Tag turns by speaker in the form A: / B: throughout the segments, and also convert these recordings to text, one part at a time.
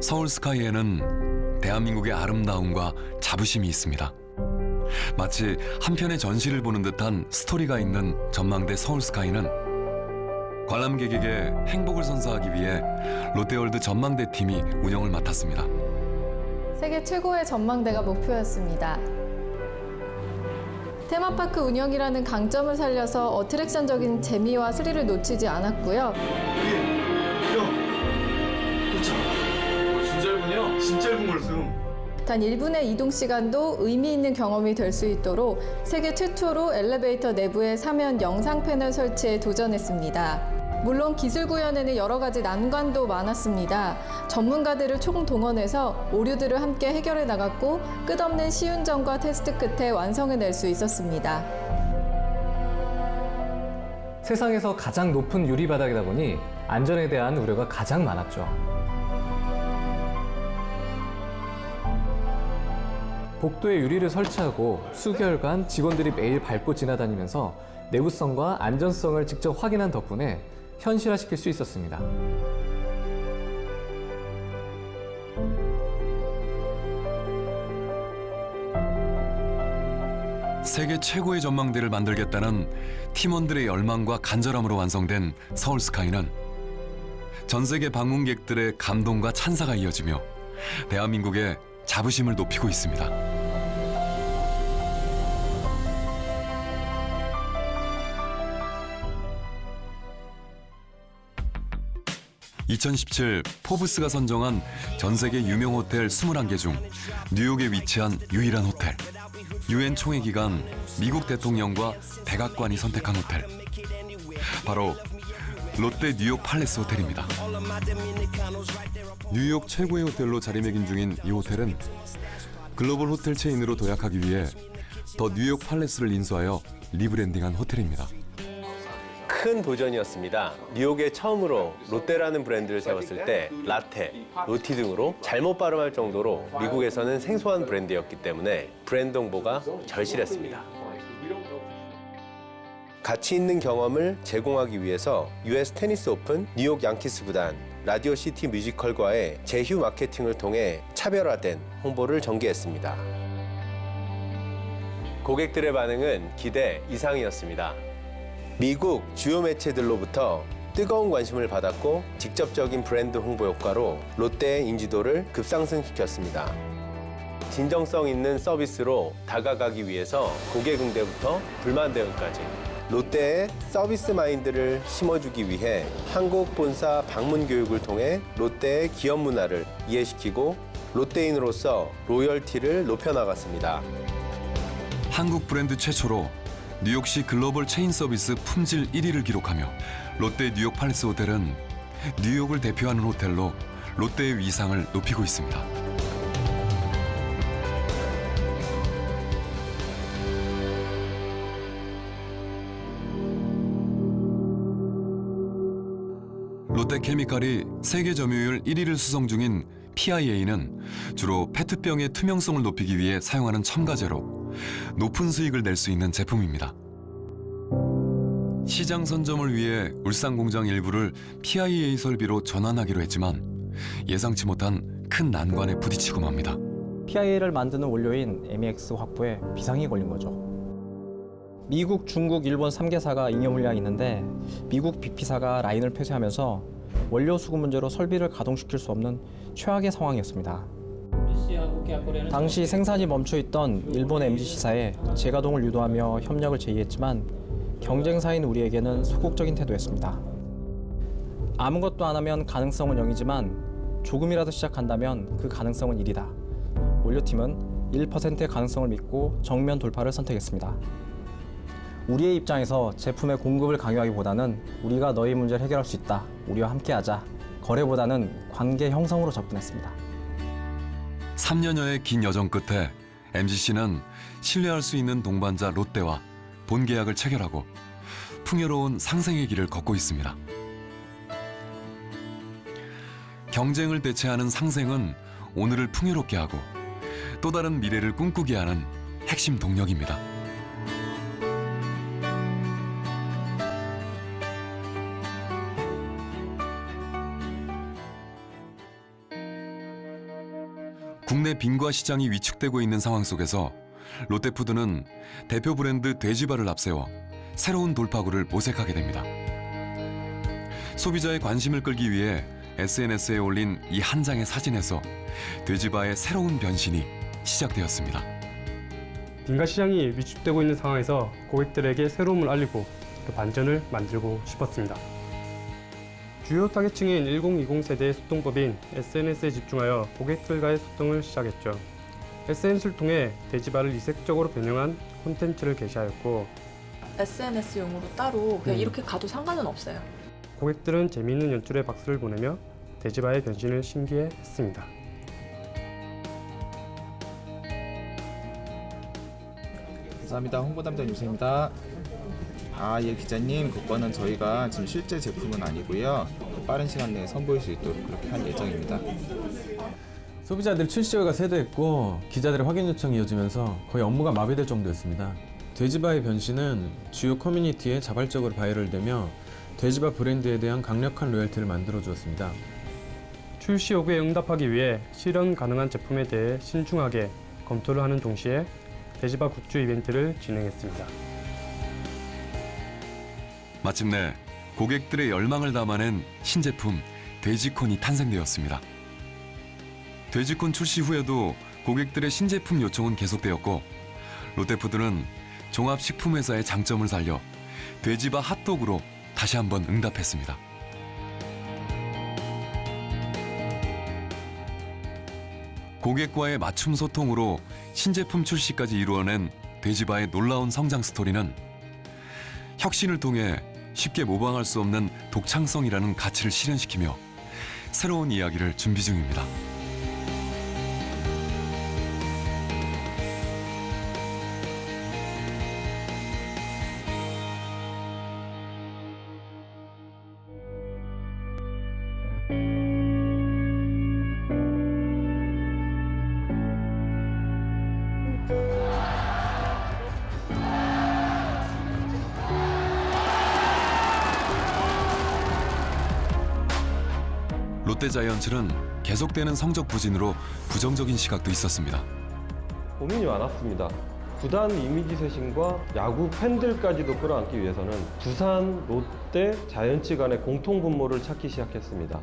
A: 서울 스카이에는 대한민국의 아름다움과 자부심이 있습니다. 마치 한 편의 전시를 보는 듯한 스토리가 있는 전망대 서울 스카이는 관람객에게 행복을 선사하기 위해 롯데월드 전망대 팀이 운영을 맡았습니다.
B: 세계 최고의 전망대가 목표였습니다. 테마파크 운영이라는 강점을 살려서 어트랙션적인 재미와 스릴을 놓치지 않았고요.
C: 진짜 얇군요. 진짜 얇은 걸 쓰.
B: 단 1분의 이동 시간도 의미 있는 경험이 될 수 있도록 세계 최초로 엘리베이터 내부에 사면 영상 패널 설치에 도전했습니다. 물론 기술 구현에는 여러 가지 난관도 많았습니다. 전문가들을 총동원해서 오류들을 함께 해결해 나갔고 끝없는 시운전과 테스트 끝에 완성해낼 수 있었습니다.
D: 세상에서 가장 높은 유리 바닥이다 보니 안전에 대한 우려가 가장 많았죠. 복도에 유리를 설치하고 수개월간 직원들이 매일 밟고 지나다니면서 내구성과 안전성을 직접 확인한 덕분에 현실화시킬 수 있었습니다.
A: 세계 최고의 전망대를 만들겠다는 팀원들의 열망과 간절함으로 완성된 서울 스카이는 전 세계 방문객들의 감동과 찬사가 이어지며 대한민국의 자부심을 높이고 있습니다. (2017) 포브스가 선정한 전 세계 유명 호텔 (21개) 중 뉴욕에 위치한 유일한 호텔 유엔 총회 기간 미국 대통령과 백악관이 선택한 호텔 바로 롯데 뉴욕 팔레스 호텔입니다. 뉴욕 최고의 호텔로 자리매김 중인 이 호텔은 글로벌 호텔 체인으로 도약하기 위해 더 뉴욕 팔레스를 인수하여 리브랜딩한 호텔입니다.
E: 큰 도전이었습니다. 뉴욕에 처음으로 롯데라는 브랜드를 세웠을 때 라테, 로티 등으로 잘못 발음할 정도로 미국에서는 생소한 브랜드였기 때문에 브랜드 홍보가 절실했습니다. 가치 있는 경험을 제공하기 위해서 US 테니스 오픈, 뉴욕 양키스 구단, 라디오 시티 뮤지컬과의 제휴 마케팅을 통해 차별화된 홍보를 전개했습니다. 고객들의 반응은 기대 이상이었습니다. 미국 주요 매체들로부터 뜨거운 관심을 받았고 직접적인 브랜드 홍보 효과로 롯데의 인지도를 급상승시켰습니다. 진정성 있는 서비스로 다가가기 위해서 고객 응대부터 불만 대응까지 롯데의 서비스 마인드를 심어주기 위해 한국 본사 방문 교육을 통해 롯데의 기업 문화를 이해시키고 롯데인으로서 로열티를 높여나갔습니다.
A: 한국 브랜드 최초로 뉴욕시 글로벌 체인 서비스 품질 1위를 기록하며 롯데 뉴욕 팔레스 호텔은 뉴욕을 대표하는 호텔로 롯데의 위상을 높이고 있습니다. 롯데 케미칼이 세계 점유율 1위를 수성 중인 PIA는 주로 페트병의 투명성을 높이기 위해 사용하는 첨가제로 높은 수익을 낼 수 있는 제품입니다. 시장 선점을 위해 울산 공장 일부를 PIA 설비로 전환하기로 했지만 예상치 못한 큰 난관에 부딪히고 맙니다.
F: PIA를 만드는 원료인 MEX 확보에 비상이 걸린 거죠. 미국, 중국, 일본 3개사가 잉여 물량이 있는데 미국 BP사가 라인을 폐쇄하면서 원료 수급 문제로 설비를 가동시킬 수 없는 최악의 상황이었습니다. 당시 생산이 멈춰 있던 일본 MGC사에 재가동을 유도하며 협력을 제의했지만 경쟁사인 우리에게는 소극적인 태도였습니다. 아무것도 안 하면 가능성은 0이지만 조금이라도 시작한다면 그 가능성은 1이다. 원료팀은 1%의 가능성을 믿고 정면 돌파를 선택했습니다. 우리의 입장에서 제품의 공급을 강요하기보다는 우리가 너희 문제를 해결할 수 있다. 우리와 함께하자. 거래보다는 관계 형성으로 접근했습니다.
A: 3년여의 긴 여정 끝에 MGC는 신뢰할 수 있는 동반자 롯데와 본 계약을 체결하고 풍요로운 상생의 길을 걷고 있습니다. 경쟁을 대체하는 상생은 오늘을 풍요롭게 하고 또 다른 미래를 꿈꾸게 하는 핵심 동력입니다. 국내 빈과 시장이 위축되고 있는 상황 속에서 롯데푸드는 대표 브랜드 돼지바를 앞세워 새로운 돌파구를 모색하게 됩니다. 소비자의 관심을 끌기 위해 SNS에 올린 이 한 장의 사진에서 돼지바의 새로운 변신이 시작되었습니다.
C: 빈가 시장이 위축되고 있는 상황에서 고객들에게 새로움을 알리고 또 반전을 만들고 싶었습니다. 주요 타겟층인 1020 세대의 소통법인 SNS에 집중하여 고객들과의 소통을 시작했죠. SNS를 통해 돼지바를 이색적으로 변형한 콘텐츠를 게시하였고
G: SNS용으로 따로 그냥
C: 음.
G: 이렇게 가도 상관은 없어요.
C: 고객들은 재미있는 연출에 박수를 보내며 돼지바의 변신을 신기해했습니다.
H: 감사합니다. 홍보담당 유세입니다. 아, 예, 기자님. 그거는 저희가 지금 실제 제품은 아니고요. 빠른 시간 내에 선보일 수 있도록 그렇게 할 예정입니다.
D: 소비자들 출시효가 세도했고 기자들의 확인 요청이 이어지면서 거의 업무가 마비될 정도였습니다. 돼지바의 변신은 주요 커뮤니티에 자발적으로 바이럴되며 돼지바 브랜드에 대한 강력한 로열티를 만들어 주었습니다.
C: 출시 요구에 응답하기 위해 실현 가능한 제품에 대해 신중하게 검토를 하는 동시에 돼지바 굿즈 이벤트를 진행했습니다.
A: 마침내 고객들의 열망을 담아낸 신제품 돼지콘이 탄생되었습니다. 돼지콘 출시 후에도 고객들의 신제품 요청은 계속되었고 롯데푸드는 종합식품회사의 장점을 살려 돼지바 핫도그로 다시 한번 응답했습니다. 고객과의 맞춤 소통으로 신제품 출시까지 이루어낸 돼지바의 놀라운 성장 스토리는 혁신을 통해 쉽게 모방할 수 없는 독창성이라는 가치를 실현시키며 새로운 이야기를 준비 중입니다. 롯데 자이언츠는 계속되는 성적 부진으로 부정적인 시각도 있었습니다.
I: 고민이 많았습니다. 구단 이미지 쇄신과 야구 팬들까지도 끌어안기 위해서는 두산, 롯데, 자이언츠 간의 공통 분모를 찾기 시작했습니다.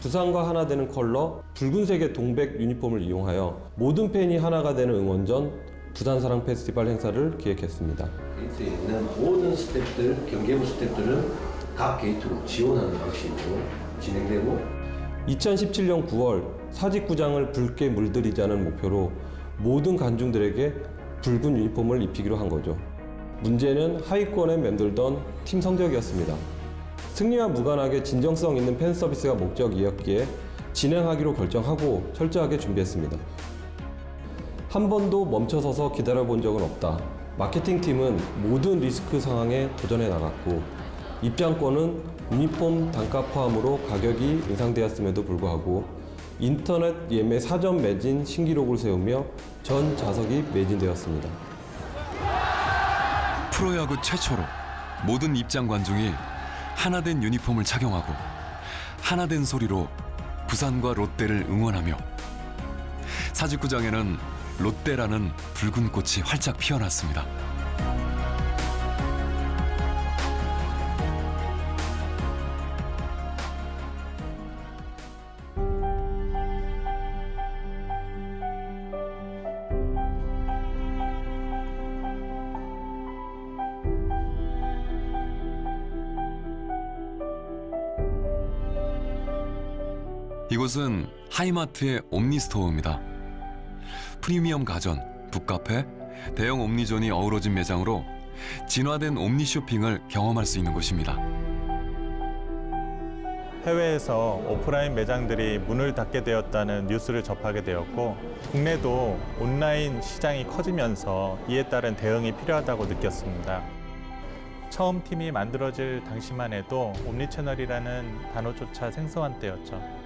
I: 두산과 하나 되는 컬러 붉은색의 동백 유니폼을 이용하여 모든 팬이 하나가 되는 응원전 두산 사랑 페스티벌 행사를 기획했습니다.
J: 게이트에 있는 모든 스태프들, 경계부 스태프들은 각 게이트로 지원하는 방식으로 진행되고
I: 2017년 9월 사직구장을 붉게 물들이자는 목표로 모든 관중들에게 붉은 유니폼을 입히기로 한 거죠. 문제는 하위권에 맴돌던 팀 성적이었습니다. 승리와 무관하게 진정성 있는 팬 서비스가 목적이었기에 진행하기로 결정하고 철저하게 준비했습니다. 한 번도 멈춰서서 기다려본 적은 없다. 마케팅팀은 모든 리스크 상황에 도전해 나갔고 입장권은 유니폼 단가 포함으로 가격이 인상되었음에도 불구하고 인터넷 예매 사전 매진 신기록을 세우며 전 좌석이 매진되었습니다.
A: 프로야구 최초로 모든 입장 관중이 하나된 유니폼을 착용하고 하나된 소리로 부산과 롯데를 응원하며 사직구장에는 롯데라는 붉은 꽃이 활짝 피어났습니다. 이곳은 하이마트의 옴니스토어입니다. 프리미엄 가전, 북카페, 대형 옴니존이 어우러진 매장으로 진화된 옴니 쇼핑을 경험할 수 있는 곳입니다.
K: 해외에서 오프라인 매장들이 문을 닫게 되었다는 뉴스를 접하게 되었고 국내도 온라인 시장이 커지면서 이에 따른 대응이 필요하다고 느꼈습니다. 처음 팀이 만들어질 당시만 해도 옴니채널이라는 단어조차 생소한 때였죠.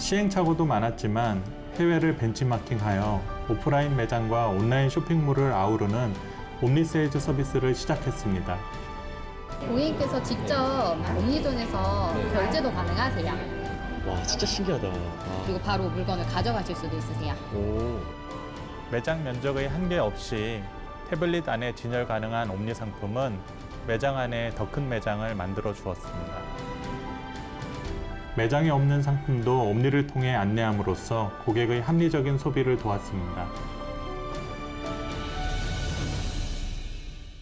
K: 시행착오도 많았지만 해외를 벤치마킹하여 오프라인 매장과 온라인 쇼핑몰을 아우르는 옴니세일즈 서비스를 시작했습니다.
L: 고객님께서 직접 옴니존에서 결제도 가능하세요. 와 진짜 신기하다. 아.
M: 그리고 바로 물건을 가져가실 수도 있으세요.
L: 오.
K: 매장 면적의 한계 없이 태블릿 안에 진열 가능한 옴니 상품은 매장 안에 더 큰 매장을 만들어 주었습니다. 매장에 없는 상품도 옴니를 통해 안내함으로써 고객의 합리적인 소비를 도왔습니다.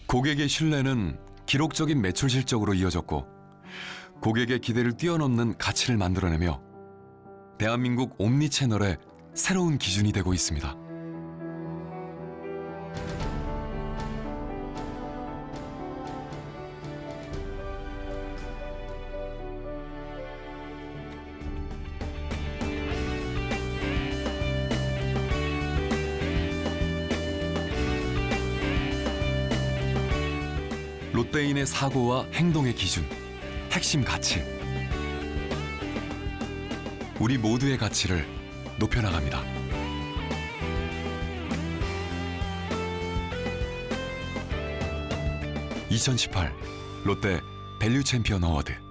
A: 고객의 신뢰는 기록적인 매출 실적으로 이어졌고 고객의 기대를 뛰어넘는 가치를 만들어내며 대한민국 옴니 채널의 새로운 기준이 되고 있습니다. 롯데인의 사고와 행동의 기준, 핵심 가치. 우리 모두의 가치를 높여나갑니다. 2018 롯데 밸류 챔피언 어워드